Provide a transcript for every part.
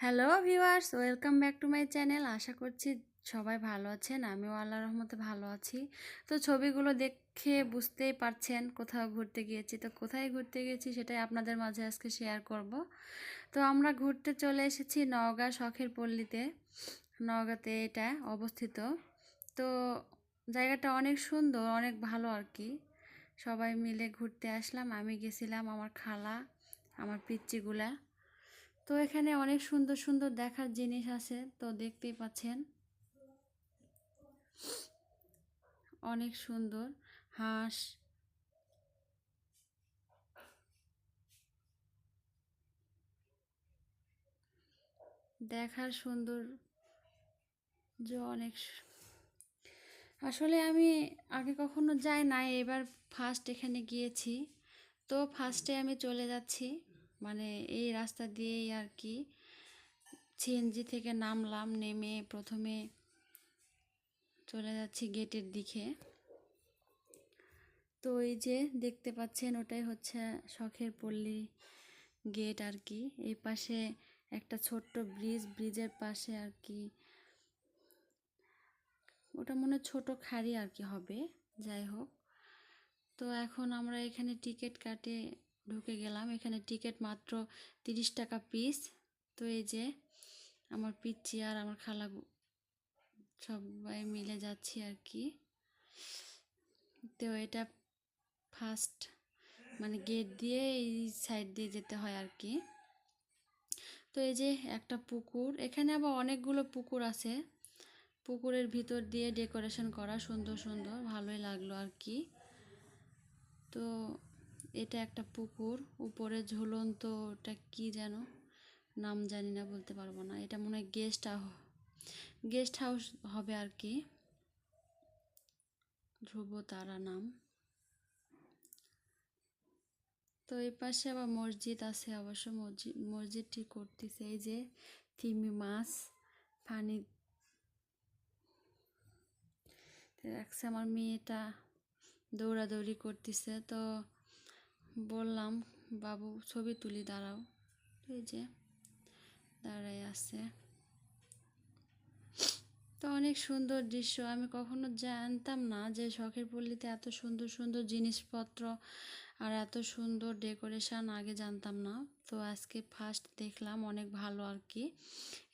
Hello viewers, welcome back to my channel. আশা করছি সবাই ভালো আছেন। আমিও আল্লাহ রহমতে ভালো আছি। তো ছবিগুলো দেখে বুঝতেই পারছেন কোথাও ঘুরতে গিয়েছি। তো কোথায় ঘুরতে গিয়েছি সেটাই আপনাদের মাঝে আজকে শেয়ার করব। তো আমরা ঘুরতে চলে এসেছি নওগাঁ শখের পল্লীতে। নওগাঁতে এটা অবস্থিত। তো জায়গাটা অনেক সুন্দর, অনেক ভালো আর কি। সবাই মিলে ঘুরতে আসলাম। আমি গেছিলাম আমার খালা, আমার পিচ্চিগুলা। তো এখানে অনেক সুন্দর সুন্দর দেখার জিনিস আছে, তো দেখতেই পাচ্ছেন। অনেক সুন্দর হাঁস। দেখার সুন্দর যে অনেক আসলে আমি আগে কখনো যাই না এবার ফার্স্ট এখানে গিয়েছি। তো ফার্স্টে আমি চলে যাচ্ছি। মানে এই রাস্তা দিয়েই আর কি সিএনজি থেকে নামলাম, নেমে প্রথমে চলে যাচ্ছি গেটের দিকে। তো এই যে দেখতে পাচ্ছেন, ওটাই হচ্ছে শখের পল্লী গেট আর কি। এই পাশে একটা ছোট্ট ব্রিজ, ব্রিজের পাশে আর কি। ওটা মনে ছোট খাড়ি আর কি হবে, যাই হোক। তো এখন আমরা এখানে টিকিট কাটে ঢুকে গেলাম। এখানে টিকিট মাত্র তিরিশ টাকা পিস তো এই যে আমার পিচ্ছি আর আমার খালা সবাই মিলে যাচ্ছি আর কি। তো এটা ফার্স্ট মানে গেট দিয়ে এই সাইড দিয়ে যেতে হয় আর কি। তো এই যে একটা পুকুর। এখানে আবার অনেকগুলো পুকুর আছে। পুকুরের ভিতর দিয়ে ডেকোরেশন করা সুন্দর সুন্দর। ভালোই লাগল আর কি। তো এটা একটা পুকুর, উপরে ঝুলন্ত ওটা কি যেন? নাম জানি না, বলতে পারব না। এটা মনে হয় গেস্ট গেস্ট হাউস হবে আর কি। ধ্রুব তারা নাম। তো এই পাশে আবার মসজিদ আছে অবশ্য। মসজিদ, মসজিদটি করতেছে এই যে তিমি মাছ, পানি রাখছে। আমার মেয়েটা দৌড়াদৌড়ি করতেছে। তো বললাম, বাবু, ছবি তুলি, দাঁড়াও। এই যে দাঁড়াই আছে। তো অনেক সুন্দর দৃশ্য। আমি কখনো জানতাম না যে শখের পল্লীতে এত সুন্দর সুন্দর জিনিসপত্র আর এত সুন্দর ডেকোরেশন, আগে জানতাম না। তো আজকে ফার্স্ট দেখলাম, অনেক ভালো আর কি।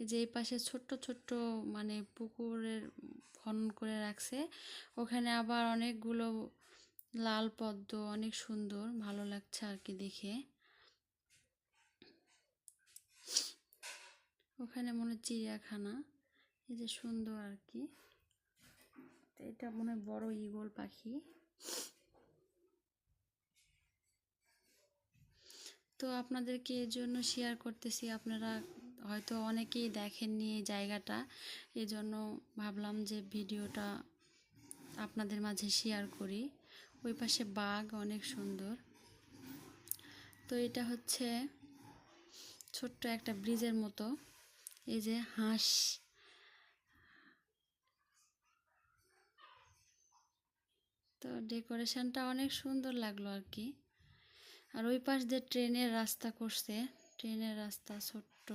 যে এই পাশে ছোট্ট ছোট্ট মানে পুকুরের খনন করে রাখছে। ওখানে আবার অনেকগুলো লাল পদ্ম অনেক সুন্দর, ভালো লাগছে আর কি দেখে। ওখানে মনে চিড়িয়াখানা, এই যে সুন্দর আর কি এটা মনে হয় বড় ঈগল পাখি। তো আপনাদেরকে এর জন্য শেয়ার করতেছি, আপনারা হয়তো অনেকেই দেখেননি এই জায়গাটা এই জন্য ভাবলাম যে ভিডিওটা আপনাদের মাঝে শেয়ার করি। ওই পাশে বাঘ অনেক সুন্দর। তো এটা হচ্ছে ছোট্ট একটা ব্রিজের মতো। এই যে হাঁস। তো ডেকোরেশনটা অনেক সুন্দর লাগল আর কি। আর ওই পাশ দিয়ে ট্রেনের রাস্তা করছে। ট্রেনের রাস্তা ছোট্ট।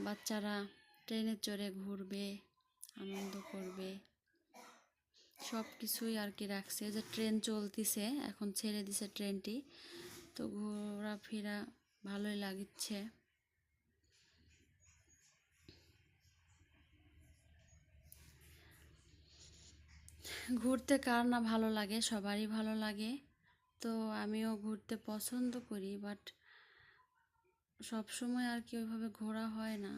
বাচ্চারা ট্রেনে চড়ে ঘুরবে, আনন্দ করবে। সব কিছুই আর কি রাখছে যে ট্রেন চলতিছে, এখন ছেড়ে দিছে ট্রেনটি। তো ঘোরাফেরা ভালোই লাগছে। ঘুরতে কার না ভালো লাগে? সবারই ভালো লাগে। তো আমিও ঘুরতে পছন্দ করি, বাট সব সময় আর কি ওইভাবে ঘোরা হয় না।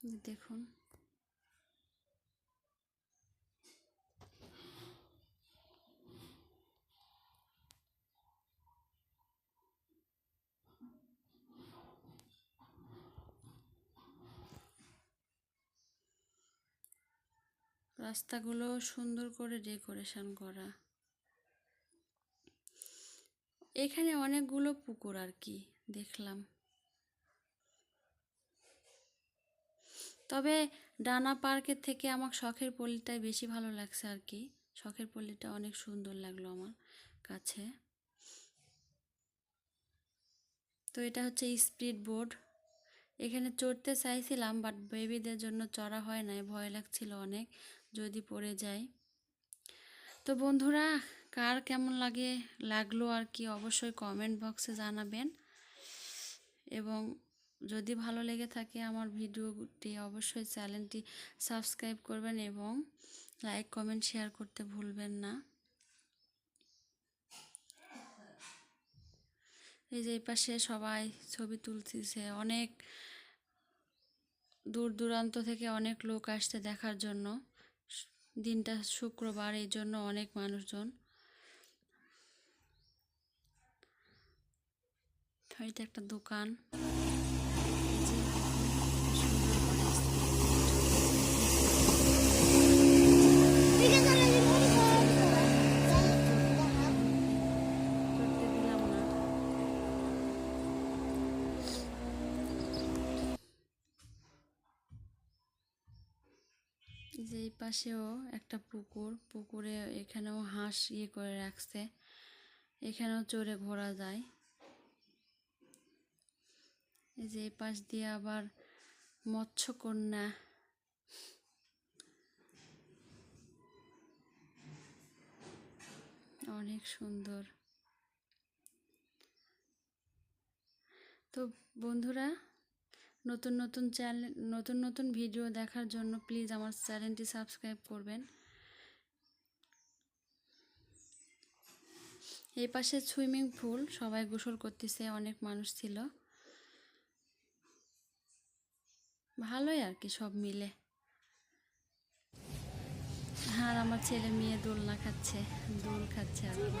দেখুন। রাস্তাগুলো সুন্দর করে ডেকোরেশন করা। এখানে অনেকগুলো পুকুর আর কি দেখলাম। তবে ডানা পার্কের থেকে আমার শখের পল্লীটাই বেশি ভালো লাগছে আর কি। শখের পল্লীটা অনেক সুন্দর লাগল আমার কাছে। তো এটা হচ্ছে স্পিড বোর্ড। এখানে চড়তে চাইছিলাম, বাট বেবিদের জন্য চড়া হয় নাই, ভয় লাগছিল অনেক, যদি পড়ে যায় তো বন্ধুরা, কার কেমন লাগে, লাগল আর কি, অবশ্যই কমেন্ট বক্সে জানাবেন। এবং যদি ভালো লেগে থাকে আমার ভিডিওটি অবশ্যই চ্যানেলটি সাবস্ক্রাইব করবেন এবং লাইক, কমেন্ট, শেয়ার করতে ভুলবেন না। এই যে এই পাশে সবাই ছবি তুলতেছে। অনেক দূর দূরান্ত থেকে অনেক লোক আসছে দেখার জন্য। দিনটা শুক্রবার, এই জন্য অনেক মানুষজন। এটা একটা দোকান। এই যে এই পাশেও একটা পুকুর। পুকুরে এখানেও হাঁস ইয়ে করে রাখছে। এখানেও চড়ে ঘোরা যায়। এই যে এই পাশ দিয়ে আবার মৎস্যকন্যা। অনেক সুন্দর। তো বন্ধুরা নতুন নতুন চ্যানেল নতুন নতুন ভিডিও দেখার জন্য প্লিজ আমার চ্যানেলটি সাবস্ক্রাইব করবেন। এই পাশে সুইমিং পুল সবাই গোসল করতেছে, অনেক মানুষ ছিল। ভালোই আর কি সব মিলে। আর আমার ছেলে মেয়ে দোলনা খাচ্ছে, দোল খাচ্ছে আর কি।